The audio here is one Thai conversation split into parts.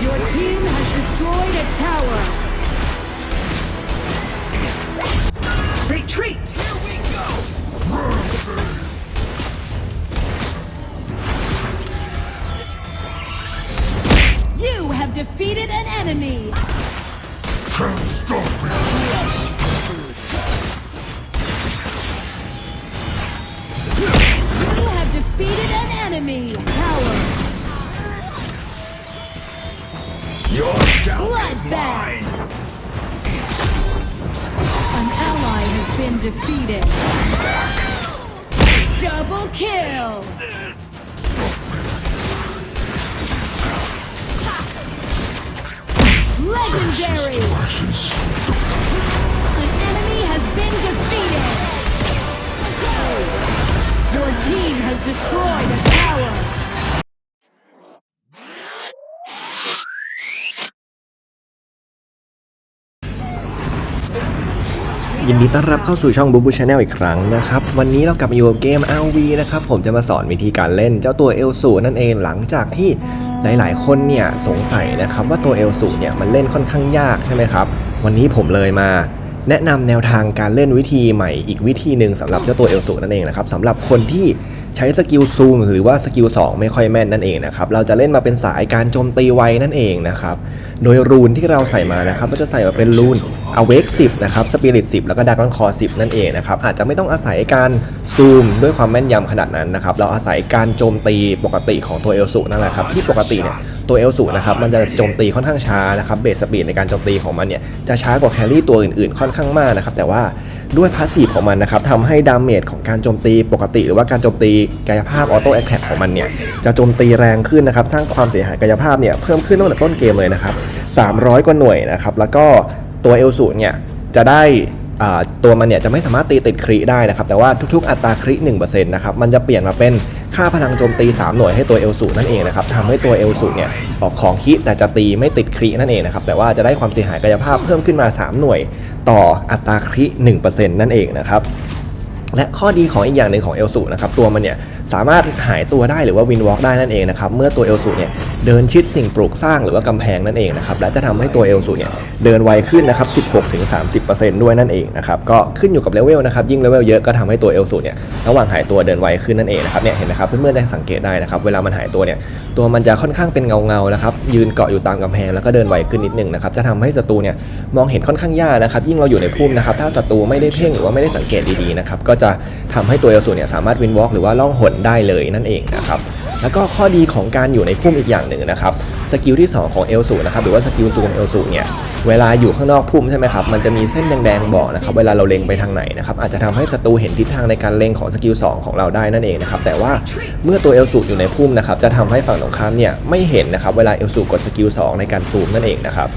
Your team has destroyed a tower. Retreat! Here we go! You have defeated an enemy. Can't stop me. You have defeated an enemy. Bloodbath. An ally has been defeated. Double kill. Legendary. An enemy has been defeated. Your team has destroyed a tower. ยินดีต้อนรับเข้าสู่ช่องบูบูชาแนลอีกครั้งนะครับ วันนี้เรากลับมาอยู่กับเกม RV นะครับ ผมจะมาสอนวิธีการเล่นเจ้าตัวเอลสูนั่นเองหลังจากที่หลาย ๆ คนเนี่ยสงสัยนะครับว่าตัวเอลสูเนี่ยมันเล่นค่อนข้างยากใช่ไหมครับ วันนี้ผมเลยมาแนะนำแนวทางการเล่นวิธีใหม่อีกวิธีหนึ่งสำหรับเจ้าตัวเอลสูนั่นเองนะครับสำหรับคนที่ใช้สกิลซูมหรือว่าสกิล2ไม่ค่อยแม่นนั่นเองนะครับเราจะเล่นมาเป็นสายการโจมตีไวนั่นเองนะครับ โดยรูนที่เราใส่มานะครับก็จะใส่มาเป็นรูน Awake 10นะครับ Spirit 10แล้วก็ Dragon Core 10นั่นเองนะครับอาจจะไม่ต้องอาศัยการซูมด้วยความแม่นยำขนาดนั้นนะครับเราอาศัยการโจมตีปกติของตัวเอลสูนั่นแหละครับที่ปกติเนี่ยตัวเอลสูนะครับมันจะโจมตีค่อนข้างช้านะครับเบสสปีดในการโจมตีของมันเนี่ยจะช้ากว่าแครี่ตัวอื่นๆ ค่อนข้างมากนะครับแต่ว่าด้วยพาสซีฟของมันนะครับทำให้ดาเมจของการโจมตีปกติ หรือว่าการโจมตีกายภาพออโต้แอคแท็กของมันเนี่ยจะโจมตีแรงขึ้นนะครับสร้างความเสียหายกายภาพเนี่ยเพิ่มขึ้นตั้งแต่ต้นเกมเลยนะครับ 300 กว่าหน่วยนะครับ แล้วก็ตัวเอลสูเนี่ยจะได้ตัวมันเนี่ยจะไม่สามารถตีติดคริได้นะครับ แต่ว่าทุกๆ อัตราคริ1%นะครับ มันจะเปลี่ยนมาเป็นค่าพลังโจมตี 3 หน่วยให้ตัวเอลสูนั่นเองนะครับทำให้ตัวเอลสูเนี่ยออกของคิแต่จะตีไม่ติดครินั่นเองนะครับ แต่ว่าจะได้ความเสียหายกายภาพเพิ่มขึ้นมา 3 หน่วยต่ออัตราคริ1%นั่นเองนะครับและข้อดีของอีกอย่างหนึ่งของเอลสูนะครับตัวมันเนี่ยสามารถหายตัวได้หรือว่าวินวอล์กได้นั่นเองนะครับเมื่อตัวเอลสูเนี่ย เดินชิดสิ่งปลูกสร้างหรือว่ากำแพงนั่นเองนะครับและจะทำให้ตัวเอลสูเนี่ยเดินไวขึ้นนะครับ 16-30%ด้วยนั่นเองนะครับก็ขึ้นอยู่กับเลเวลนะครับยิ่งเลเวลเยอะก็ทำให้ตัวเอลสูเนี่ยระหว่างหายตัวเดินไวขึ้นนั่นเองนะครับเนี่ยเห็นไหมครับเพื่อนๆจะสังเกตได้นะครับเวลามันหายตัวเนี่ยตัวมันจะค่อนข้างเป็นเงาเงาๆนะครับยืนเกาะอยู่ตามกำแพงแล้วก็เดินไวขึ้นนิดนึงนะครับจะทำให้ศัตรูเนี่ยมองเห็นค่อนข้างยากนะครับยิ่งเราอยู่ในพุ่มนะครับถ้าศัตรูไม่ได้เพ่งหรือว่าไม่ได้สังเกตดีๆนะครับก็จะทำให้ตัวเอลสูเนี่ยสามารถวินวอล์กหรือว่าล่องหนได้เลยนั่นเองนะครับแล้วก็ข้อดีของการอยู่ในพุ่มอีกอย่างหนึ่งนะครับสกิลที่ 2 ของเอลสูนะครับหรือว่าสกิลซูมเอลสูเนี่ยเวลาอยู่ข้างนอกพุ่มใช่ไหมครับมันจะมีเส้นแดงๆบอกนะครับเวลาเราเล็งไปทางไหนนะครับอาจจะทำให้ศัตรูเห็นทิศทางในการเล็งของสกิล2ของเราได้นั่นเองนะครับแต่ว่าเมื่อตัวเอลสูอยู่ในพุ่มนะครับจะทำให้ฝั่งตรงข้ามเนี่ยไม่เห็นนะครับเวลาเอลสูกดสกิล2ในการซูมนั่นเองนะครับ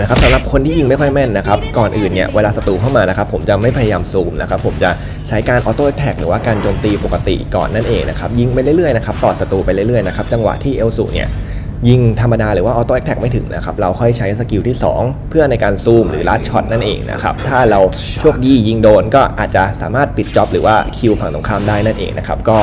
นะครับสำหรับคนที่ยิงไม่ค่อยแม่นนะครับก่อนอื่นเนี่ยเวลาศัตรูเข้ามานะครับผมจะไม่พยายามซูมนะครับผมจะใช้การออโต้แท็กหรือว่าการโจมตีปกติก่อนนั่นเองนะครับยิงไปเรื่อยๆนะครับต่อศัตรูไปเรื่อยๆนะครับจังหวะที่เอลสูเนี่ย ยิงธรรมดาหรือว่าออโต้แอคแท็กไม่ถึงนะครับ เราค่อยใช้สกิลที่ 2 เพื่อในการซูมหรือลัดช็อตนั่นเองนะครับ ถ้าเราโชคดียิงโดนก็อาจจะสามารถปิดจ็อบหรือว่าคิวฝั่งตรงข้ามได้นั่นเองนะครับ ก็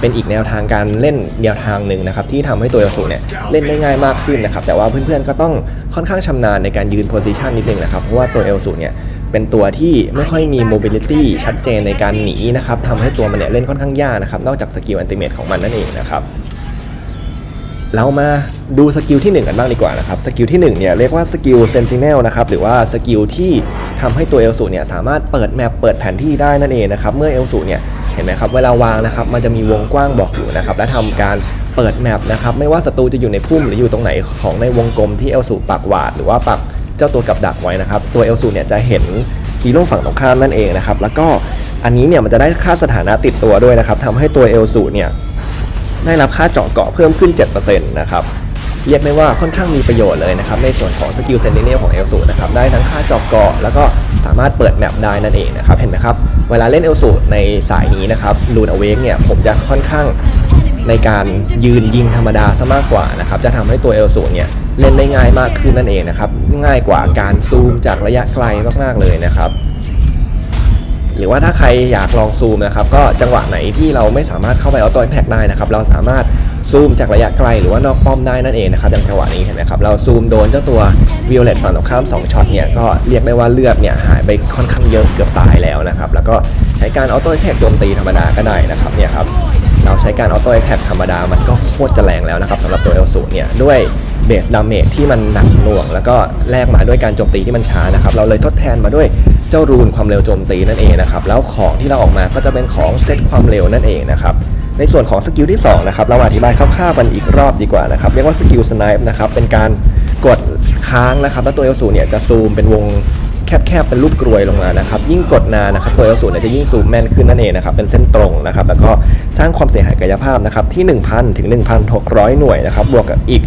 เป็นอีกแนวทางการเล่นแนวทางหนึ่งนะครับ ที่ทำให้ตัวเอลสูเนี่ยเล่นได้ง่ายมากขึ้นนะครับ แต่ว่าเพื่อนๆก็ต้องค่อนข้างชำนาญในการยืนโพซิชันนิดนึงนะครับ เพราะว่าตัวเอลสูเนี่ยเป็นตัวที่ไม่ค่อยมีโมบิลิตี้ชัดเจนในการหนีนะครับทำให้ตัวมันเนี่ยเล่นค่อนข้างยากนะครับนอกจากสกิลอันติเมตของมันนั่นเองนะครับ เรามาดูสกิลที่ 1 กันบ้างดีกว่านะครับสกิลที่1เนี่ยเรียกว่าสกิลเซนติเนลนะครับหรือว่าสกิลที่ทำให้ตัวเอลสูเนี่ยสามารถเปิดแมปเปิดแผนที่ได้นั่นเองนะครับเมื่อเอลสูเนี่ยเห็นไหมครับเวลาวางนะครับมันจะมีวงกว้างบอกอยู่นะครับและทำการเปิดแมปนะครับไม่ว่าศัตรูจะอยู่ในพุ่มหรืออยู่ตรงไหนของในวงกลมที่เอลสูปักหวาด หรือว่าปักเจ้าตัวกับดักไว้นะครับตัวเอลสูเนี่ยจะเห็นฮีโร่ฝั่งตรงข้ามนั่นเองนะครับแล้วก็อันนี้เนี่ยมันจะได้ค่าสถานะติดตัวด้วยนะครับทำให้ตัวเอลสูเนี่ย ได้รับค่าเจาะเกาะเพิ่มขึ้น 7%นะครับเรียกได้ว่าค่อนข้างมีประโยชน์เลยนะครับในส่วนของสกิลเซนติเนลของเอลสูนะครับได้ทั้งค่าเจาะเกาะแล้วก็สามารถเปิดแมปได้นั่นเองนะครับเห็นไหมครับเวลาเล่นเอลสูในสายนี้นะครับลูนอเวกเนี่ยผมจะค่อนข้างในการยืนยิงธรรมดาซะมากกว่านะครับจะทำให้ตัวเอลสูเนี่ยเล่นได้ง่ายมากขึ้นนั่นเองนะครับง่ายกว่าการซูมจากระยะไกลมากๆเลยนะครับ หรือว่าถ้าใครอยากลองซูมนะครับก็จังหวะไหนที่เราไม่สามารถเข้าไปเอาตัวแท็กได้นะครับเราสามารถซูมจากระยะไกลหรือว่านอกป้อมได้นั่นเองนะครับอย่างจังหวะนี้เห็นไหมครับเราซูมโดนเจ้าตัววิโอเลตฝั่งตรงข้าม2ช็อตเนี่ยก็เรียกได้ว่าเลือดเนี่ยหายไปค่อนข้างเยอะเกือบตายแล้วนะครับแล้วก็ใช้การออโต้แท็กโจมตีธรรมดาก็ได้นะครับเนี่ยครับเราใช้การออโต้แท็กธรรมดามันก็โคตรจะแรงแล้วนะครับสำหรับตัวเอลสูเนี่ยด้วยเบสดาเมจที่มันหนักหน่วง แล้วก็แลกมาด้วยการโจมตีที่มันช้านะครับเราเลยทดแทนมาด้วย เจ้ารูนความเร็วโจมตีนั่นเองนะครับแล้วของที่เราออกมาก็จะเป็นของเซตความเร็วนั่นเองนะครับในส่วนของสกิลที่2นะครับเราาอธิบายคร่าวๆกันอีกรอบดีกว่านะครับเรียกว่าสกิลสไนป์นะครับเป็นการกดค้างนะครับแล้วตัวเอลสูเนี่ยจะซูมเป็นวง แคบๆเป็นรูปกรวยลงมานะครับยิ่งกดนานนะครับตัวเอลสูนจะยิ่งซูมแม่นขึ้นนั่นเองนะครับเป็นเส้นตรงนะครับแล้วก็สร้างความเสียหายกายภาพนะครับที่ 1,000 ถึง 1,600 หน่วยนะครับบวกกับอีก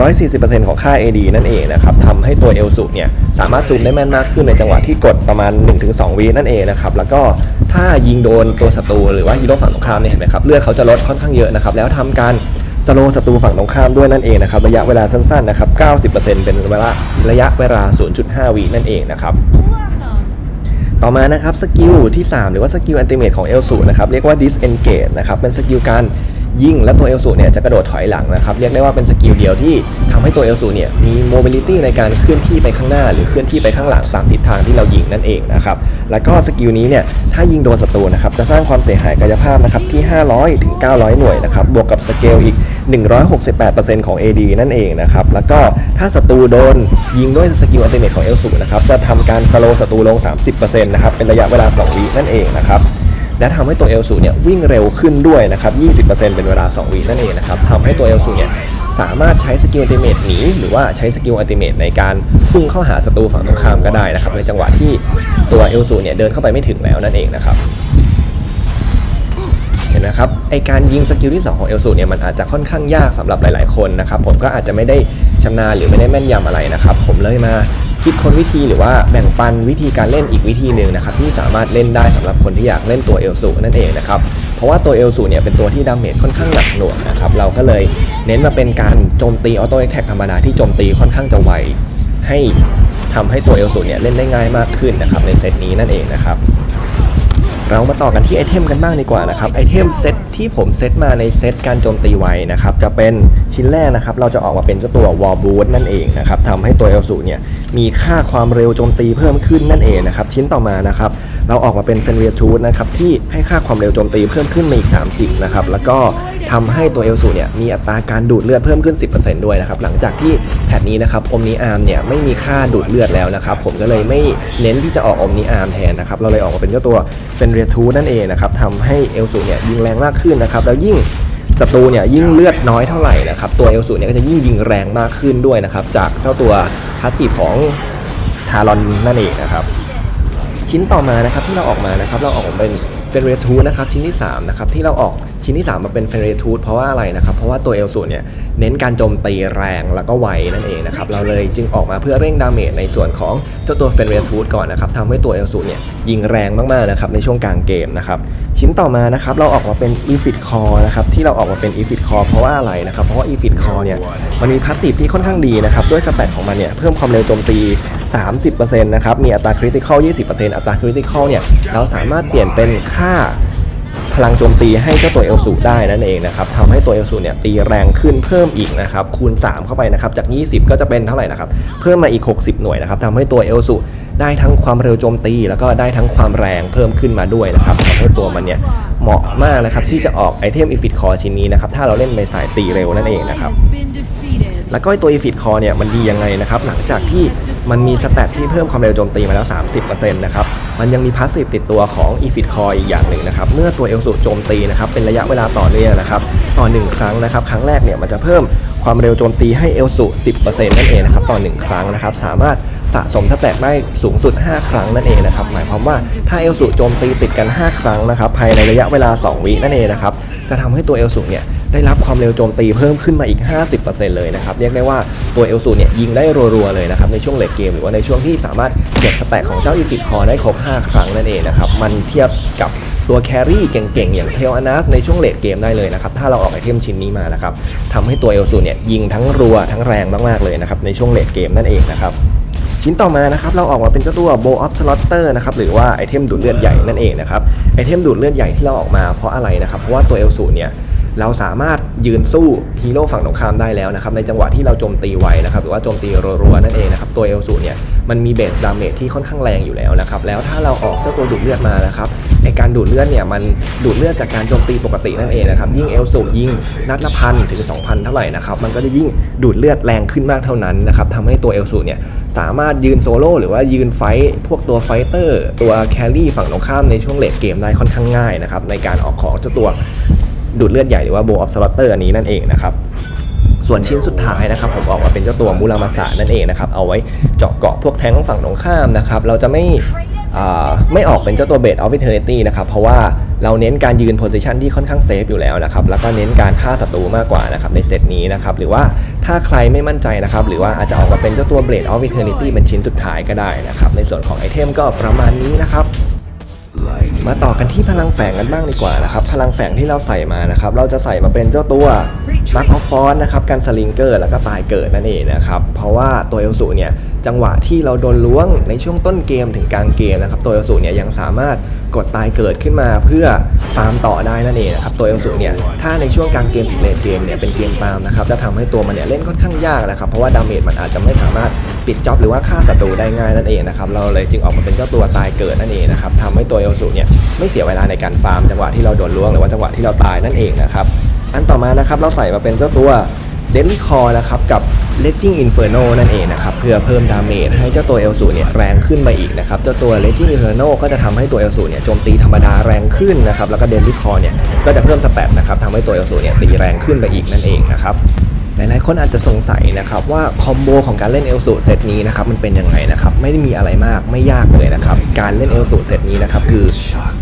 240%ของค่า AD นั่นเองนะครับทำให้ตัวเอลสูเนี่ยสามารถซูมได้แม่นมากขึ้นในจังหวะที่กดประมาณ 1-2 วินั่นเองนะครับแล้วก็ถ้ายิงโดนตัวศัตรูหรือว่าฮีโร่ฝั่งตรงข้ามเนี่ยเห็นไหมครับเลือดเขาจะลดค่อนข้างเยอะนะครับแล้วทำการ สโลศัตรูฝั่งตรงข้ามด้วยนั่นเองนะครับระยะเวลาสั้นๆนะครับ 90%เป็นเวลาระยะเวลา 0.5 วินั่นเองนะครับต่อมานะครับสกิลที่ 3 หรือว่าสกิลอันติเมทของเอลสูนะครับเรียกว่า disengage นะครับเป็นสกิลการ ยิงและตัวเอลสูเนี่ยจะกระโดดถอยหลังนะครับเรียกได้ว่าเป็นสกิลเดียวที่ทำให้ตัวเอลสูเนี่ยมี mobility ในการเคลื่อนที่ไปข้างหน้า หรือเคลื่อนที่ไปข้างหลังตามทิศทางที่เรายิงนั่นเองนะครับแล้วก็สกิลนี้เนี่ยถ้ายิงโดนศัตรูนะครับจะสร้างความเสียหายกายภาพนะครับที่ 500ถึง900 หน่วยนะครับบวกกับสเกลอีก 168%ของ AD นั่นเองนะครับแล้วก็ถ้าศัตรูโดนยิงด้วยสกิลอัลติเมทของเอลสูนะครับจะทำการสโลศัตรูลง 30%นะครับเป็นระยะเวลา 2 วินั่นเองนะครับ และทำให้ตัวเอลสูเนี่ยวิ่งเร็วขึ้นด้วยนะครับ 20%เป็นเวลา 2 วินั่นเองนะครับทำให้ตัวเอลสูเนี่ยสามารถใช้สกิลอัลติเมทหนีหรือว่าใช้สกิลอัลติเมทในการพุ่งเข้าหาศัตรูฝั่งตรงข้ามก็ได้นะครับ ในจังหวะที่ตัวเอลสูเนี่ยเดินเข้าไปไม่ถึงแล้วนั่นเองนะครับเห็นไหมครับไอการยิงสกิลที่ 2 ของเอลสูเนี่ยมันอาจจะค่อนข้างยากสำหรับหลาย ๆ คนนะครับผมก็อาจจะไม่ได้ชำนาญหรือไม่ได้แม่นยำอะไรนะครับผมเลยมา คิดค้นวิธีหรือว่าแบ่งปันวิธีการเล่นอีกวิธีหนึ่งนะครับที่สามารถเล่นได้สำหรับคนที่อยากเล่นตัวเอลสูนั่นเองนะครับเพราะว่าตัวเอลสูเนี่ยเป็นตัวที่ดาเมจค่อนข้างหนักหน่วงนะครับเราก็เลยเน้นมาเป็นการโจมตีออโต้แท็กธรรมดาที่โจมตีค่อนข้างจะไวให้ทำให้ตัวเอลสูเนี่ยเล่นได้ง่ายมากขึ้นนะครับในเซตนี้นั่นเองนะครับ เรามาต่อกันที่ไอเทมกันบ้างดีกว่านะครับไอเทมเซตที่ผมเซตมาในเซตการโจมตีไวนะครับจะเป็นชิ้นแรกนะครับเราจะออกมาเป็นเจ้าตัววอลบูทนั่นเองนะครับทำให้ตัวเอลสูเนี่ยมีค่าความเร็วโจมตีเพิ่มขึ้นนั่นเองนะครับชิ้นต่อมานะครับเราออกมาเป็นเฟนเวียทูธนะครับที่ให้ค่าความเร็วโจมตีเพิ่มขึ้นมาอีก 30นะครับแล้วก็ ทำให้ตัวเอลสูเนี่ยมีอัตราการดูดเลือดเพิ่มขึ้น 10%ด้วยนะครับหลังจากที่แพทนี้นะครับอมนีอาร์มเนี่ยไม่มีค่าดูดเลือดแล้วนะครับผมก็เลยไม่เน้นที่จะออกอมนีอาร์มแทนนะครับเราเลยออกมาเป็นเจ้าตัวเฟนเรียทูนั่นเองนะครับทำให้เอลสูเนี่ยยิงแรงมากขึ้นนะครับแล้วยิ่งศัตรูเนี่ยยิ่งเลือดน้อยเท่าไหร่นะครับตัวเอลสูเนี่ยก็จะยิ่งยิงแรงมากขึ้นด้วยนะครับจากเจ้าตัวพาสซีฟของทารอนนั่นเองนะครับชิ้นต่อมานะครับที่เราออกมานะครับเราออกเป็นเฟนเรทูนะครับชิ้นที่3นะครับที่เราออกชิ้นที่ 3 มาเป็นเฟนเรทูเพราะว่าอะไรนะครับ เพราะว่าตัวเอลสูเนี่ยเน้นการโจมตีแรงแล้วก็ไวนั่นเองนะครับ เราเลยจึงออกมาเพื่อเร่งดาเมจในส่วนของเจ้าตัวเฟนเรทูก่อนนะครับทำให้ตัวเอลสูเนี่ยยิงแรงมากๆนะครับในช่วงกลางเกมนะครับ ชิ้นต่อมานะครับเราออกมาเป็นอีฟิตคอนะครับที่เราออกมาเป็นอีฟิตคอเพราะว่าอะไรนะครับ เพราะว่าอีฟิตคอเนี่ยมันมีพาสซีฟที่ค่อนข้างดีนะครับด้วยสแตทของมันเนี่ยเพิ่มความเร็วโจมตี 30%นะครับมีอัตราคริติคอล20%อัตราคริติคอลเนี่ยเราสามารถเปลี่ยนเป็นค่า พลังโจมตีให้เจ้าตัวเอลสูได้นั่นเองนะครับทำให้ตัวเอลสูเนี่ยตีแรงขึ้นเพิ่มอีกนะครับคูณ 3 เข้าไปนะครับจาก 20 ก็จะเป็นเท่าไหร่นะครับเพิ่มมาอีก 60 หน่วยนะครับทำให้ตัวเอลสูได้ทั้งความเร็วโจมตี แล้วก็ได้ทั้งความแรงเพิ่มขึ้นมาด้วยนะครับทำให้ตัวมันเนี่ยเหมาะมากนะครับที่จะออกไอเทมอีฟิตคอชิ้นนี้นะครับถ้าเราเล่นในสายตีเร็วนั่นเองนะครับแล้วก็ไอตัว e f i t Core เนี่ยมันดียังไงนะครับหลังจากที่มันมีสแตทที่เพิ่มความเร็วโจมตีมาแล้ว 30%นะครับ มันยังมีพาสซีฟติดตัวของ e f i t Core อีกอย่างหนึ่งนะครับ เมื่อตัวเอลสูโจมตีนะครับเป็นระยะเวลาต่อเนื่องนะครับต่อ 1 ครั้งนะครับ ครั้งแรกเนี่ยมันจะเพิ่มความเร็วโจมตีให้เอลสู10%นั่นเองนะครับต่อ 1 ครั้งนะครับ สามารถสะสมสแตทได้สูงสุด 5 ครั้งนั่นเองนะครับ หมายความว่าถ้าเอลสูโจมตีติดกัน 5 ครั้งนะครับภายในระยะเวลา 2 วินั่นเองนะครับจะทำให้ตัวเอลสูเนี่ย ได้รับความเร็วโจมตีเพิ่มขึ้นมาอีก 50%เลยนะครับ เรียกได้ว่าตัวเอลซูเนี่ยยิงได้รัวๆเลยนะครับในช่วงเลดเกมหรือว่าในช่วงที่สามารถเก็บสแต็กของเจ้าอีฟิตคอได้ครบ 5 ครั้งนั่นเองนะครับ มันเทียบกับตัวแครี่เก่งๆ อย่างเทลอนัสในช่วงเลดเกมได้เลยนะครับ ถ้าเราออกไอเทมชิ้นนี้มานะครับทำให้ตัวเอลซูเนี่ยยิงทั้งรัวทั้งแรงมากๆเลยนะครับในช่วงเลดเกมนั่นเองนะครับชิ้นต่อมานะครับเราออกมาเป็นเจ้าตัว Bow of Slaughter นะครับหรือว่าไอเทมดูดเลือดใหญ่นั่นเองนะครับไอเทมดูดเลือดใหญ่ที่เราออกมาเพราะอะไรนะครับเพราะว่าตัวเอลสูเนี่ย เราสามารถยืนสู้ฮีโร่ฝั่งตรงข้ามได้แล้วนะครับในจังหวะที่เราโจมตีไวนะครับหรือว่าโจมตีรัวๆนั่นเองนะครับตัวเอลสูเนี่ยมันมีเบสดาเมจที่ค่อนข้างแรงอยู่แล้วนะครับแล้วถ้าเราออกเจ้าตัวดูดเลือดมานะครับไอการดูดเลือดเนี่ยมันดูดเลือดจากการโจมตีปกตินั่นเองนะครับยิ่งเอลสูยิงนัดละพันถึง 2,000 เท่าไหร่นะครับมันก็จะยิ่งดูดเลือดแรงขึ้นมากเท่านั้นนะครับทำให้ตัวเอลสูเนี่ยสามารถยืนโซโล่หรือว่ายืนไฟท์พวกตัวไฟเตอร์ ตัวแครี่ฝั่งตรงข้ามในช่วงเลดเกมได้ค่อนข้างง่ายนะครับในการออกของเจ้าตัว ดูดเลือดใหญ่หรือว่าโบออฟสลอตเตอร์อันนี้นั่นเองนะครับส่วนชิ้นสุดท้ายนะครับผมออกมาเป็นเจ้าตัวมูรามาสะนั่นเองนะครับเอาไว้เจาะเกาะพวกแท้งฝั่งตรงข้ามนะครับเราจะไม่ไม่ออกเป็นเจ้าตัวเบสออฟวิเทอร์เนตี้นะครับเพราะว่าเราเน้นการยืนโพซิชันที่ค่อนข้างเซฟอยู่แล้วนะครับแล้วก็เน้นการฆ่าศัตรูมากกว่านะครับในเซตนี้นะครับหรือว่าถ้าใครไม่มั่นใจนะครับหรือว่าอาจจะออกมาเป็นเจ้าตัวเบสออฟวิเทอร์เนตี้เป็นชิ้นสุดท้ายก็ได้นะครับในส่วนของไอเทมก็ประมาณนี้นะครับ มาต่อกันที่พลังแฝงกันบ้างดีกว่านะครับ พลังแฝงที่เราใส่มานะครับ เราจะใส่มาเป็นเจ้าตัวมักออฟฟอนนะครับการสลิงเกอร์แล้วก็ตายเกิดนั่นเองนะครับ เพราะว่าตัวเอลสูเนี่ยจังหวะที่เราโดนล้วงในช่วงต้นเกมถึงกลางเกมนะครับ ตัวเอลสูเนี่ยยังสามารถ กดตายเกิดขึ้นมาเพื่อฟาร์มต่อได้นั่นเองนะครับตัวเอลสูเนี่ยถ้าในช่วงกลางเกมถึงเลนเกมเนี่ยเป็นเกมตาร์มนะครับจะทำให้ตัวมันเนี่ยเล่นค่อนข้างยากนะครับเพราะว่าดาเมจมันอาจจะไม่สามารถปิดจ็อบหรือว่าฆ่าศัตรูได้ง่ายนั่นเองนะครับเราเลยจึงออกมาเป็นเจ้าตัวตายเกิดนั่นเองนะครับทำให้ตัวเอลสูเนี่ยไม่เสียเวลาในการฟาร์มจังหวะที่เราโดนล้วงหรือว่าจังหวะที่เราตายนั่นเองนะครับอันต่อมานะครับเราใส่มาเป็นเจ้าตัว เดลี่คอนะครับกับ l e g i n g Inferno นั่นเองนะครับเพื่อเพิ่มดาเมจให้เจ้าตัวเอลสูเนี่ยแรงขึ้นไปอีกนะครับเจ้าตัว l e g i n g Inferno ก็จะทำให้ตัวเอลสูเนี่ยโจมตีธรรมดาแรงขึ้นนะครับแล้วก็เดลี่คอเนี่ยก็จะเพิ่มสแตทนะครับทำให้ตัวเอลสูเนี่ยตีแรงขึ้นไปอีกนั่นเองนะครับหลายๆคนอาจจะสงสัยนะครับว่าคอมโบของการเล่นเอลสูเซตนี้นะครับมันเป็นยังไงนะครับไม่ได้มีอะไรมากไม่ยากเลยนะครับการเล่นเอลสูเซตนี้นะครับคือ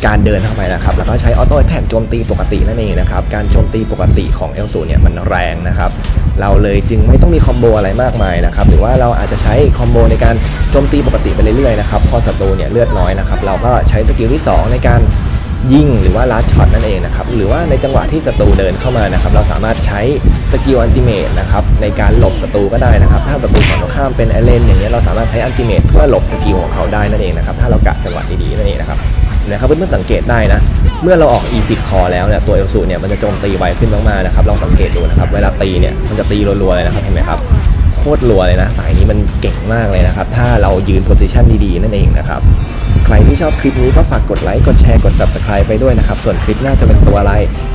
การเดินเข้าไปนะครับแล้วก็ใช้ออโต้แท็กโจมตีปกตินั่นเองนะครับการโจมตีปกติของเอลสูเนี่ยมันแรงนะครับ เราเลยจึงไม่ต้องมีคอมโบอะไรมากมายนะครับหรือว่าเราอาจจะใช้คอมโบในการโจมตีปกติไปเรื่อยๆนะครับพอศัตรูเนี่ยเลือดน้อยนะครับเราก็ใช้สกิลที่สองในการยิงหรือว่าลัดช็อตนั่นเองนะครับหรือว่าในจังหวะที่ศัตรูเดินเข้ามานะครับเราสามารถใช้สกิลอันติเมตนะครับในการหลบศัตรูก็ได้นะครับ ถ้าศัตรูฝั่งตรงข้ามเป็นเอเลนอย่างเงี้ยเราสามารถใช้อันติเมตเพื่อหลบสกิลของเขาได้นั่นเองนะครับถ้าเรากะจังหวะดีๆนั่นเองนะครับ นะครับเพื่อนๆสังเกตได้นะ เมื่อเราออก e ฟิตคอแล้วเนี่ยตัวเอลสูเนี่ยมันจะโจมตีไวขึ้นมากๆนะครับลองสังเกตดูนะครับเวลาตีเนี่ยมันจะตีรัวๆเลยนะครับเห็นไหมครับโคตรรัวเลยนะ สายนี้มันเก่งมากเลยนะครับ ถ้าเรายืนโพซิชันดีๆ นั่นเองนะครับ ใครที่ชอบคลิปนี้ก็ฝากกดไลค์กดแชร์กด Subscribe ไปด้วยนะครับ ส่วนคลิปหน้าจะเป็นตัวอะไร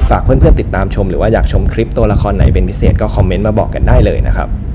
ฝากเพื่อนๆติดตามชม หรือว่าอยากชมคลิปตัวละครไหนเป็นพิเศษก็คอมเมนต์มาบอกกันได้เลยนะครับ